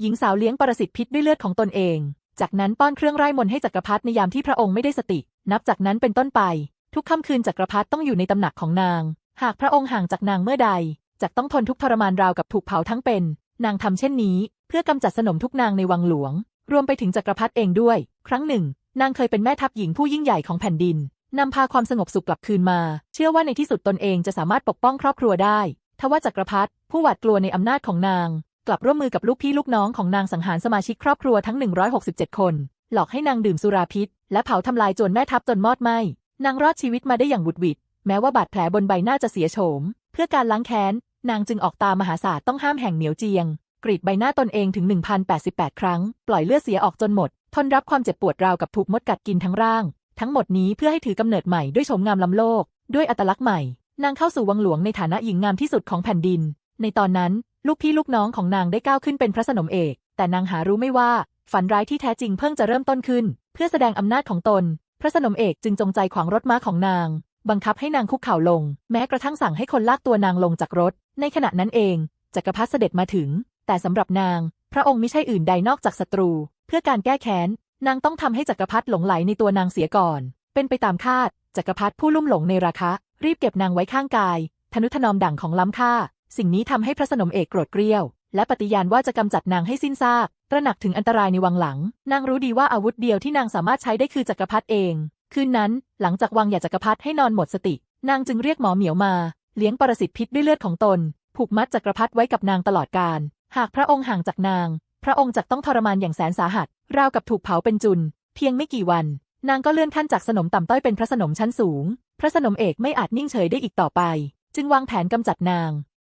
หญิงสาวเลี้ยงปรสิตพิษด้วยเลือดของตนเอง จากนั้นป้อนเครื่องไร้มนให้จักรพรรดิในยามที่พระองค์ไม่ได้สติ นับจากนั้นเป็นต้นไป ทุกค่ำคืนจักรพรรดิต้องอยู่ในตำหนักของนาง หากพระองค์ห่างจากนางเมื่อใดจะต้องทนทุกทรมานราวกับถูกเผาทั้งเป็น นางทำเช่นนี้ เพื่อกำจัดสนมทุกนางในวังหลวง รวมไปถึงจักรพรรดิเองด้วย ครั้งหนึ่ง นางเคยเป็นแม่ทัพหญิงผู้ยิ่งใหญ่ของแผ่นดินนำพาความสงบสุขกลับคืนมา เชื่อว่าในที่สุดตนเองจะสามารถปกป้องครอบครัวได้ทว่าจักรพรรดิผู้หวาดกลัวในอำนาจของนาง กลับร่วมมือกับลูกพี่ลูกน้องของนางสังหารสมาชิกครอบครัวทั้ง 167 คน หลอกให้นางดื่มสุราพิษ และเผาทำลายจนแม่ทัพจนมอดไหม้นางรอดชีวิตมาได้อย่างบุดหวิดแม้ว่าบาดแผลบนใบหน้าจะเสียโฉม เพื่อการล้างแค้น นางจึงออกตามมหาศาลต้องห้ามแห่งเหนียวเจียง กรีดใบหน้าตนเองถึง 1088 ครั้ง ปล่อยเลือดเสียออกจนหมด ทนรับความเจ็บปวดราวกับถูกมดกัดกินทั้งร่าง ทั้งหมดนี้เพื่อให้ถือกำเนิดใหม่ด้วยโฉมงามล้ำโลก ด้วยอัตลักษณ์ใหม่ นางเข้าสู่วังหลวงในฐานะหญิงงามที่สุดของแผ่นดิน ในตอนนั้น ลูกพี่ลูกน้องของนางได้ก้าวขึ้นเป็นพระสนมเอก แต่นางหารู้ไม่ว่า ฝันร้ายที่แท้จริงเพิ่งจะเริ่มต้นขึ้น เพื่อแสดงอำนาจของตน พระสนมเอกจึงจงใจขวางรถม้าของนาง บังคับให้นางคุกเข่าลง แม้กระทั่งสั่งให้คนลากตัวนางลงจากรถ ในขณะนั้นเองจักรพรรดิเสด็จมาถึง แต่สำหรับนาง พระองค์ไม่ใช่อื่นใดนอกจากศัตรู เพื่อการแก้แค้น นางต้องทำให้จักรพรรดิหลงไหลในตัวนางเสียก่อน เป็นไปตามคาดจักรพรรดิผู้ลุ่มหลงในราคะ รีบเก็บนางไว้ข้างกาย ทนุถนอมดั่งของล้ำค่า สิ่งนี้ทำให้พระสนมเอกโกรธเกรี้ยว และปฏิญาณว่าจะกำจัดนางให้สิ้นซากตระหนักถึงอันตรายในวังหลัง นางรู้ดีว่าอาวุธเดียวที่นางสามารถใช้ได้คือจักรพรรดิเอง คืนนั้น หลังจากวางยาจักรพรรดิให้นอนหมดสติ นางจึงเรียกหมอเหมียวมา เลี้ยงปรสิตพิษด้วยเลือดของตน ผูกมัดจักรพรรดิไว้กับนางตลอดกาลหากพระองค์ห่างจากนาง พระองค์จะต้องทรมานอย่างแสนสาหัส ราวกับถูกเผาเป็นจุน เพียงไม่กี่วัน นางก็เลื่อนขั้นจากสนมต่ำต้อยเป็นพระสนมชั้นสูง พระสนมเอกไม่อาจนิ่งเฉยได้อีกต่อไป จึงวางแผนกำจัดนาง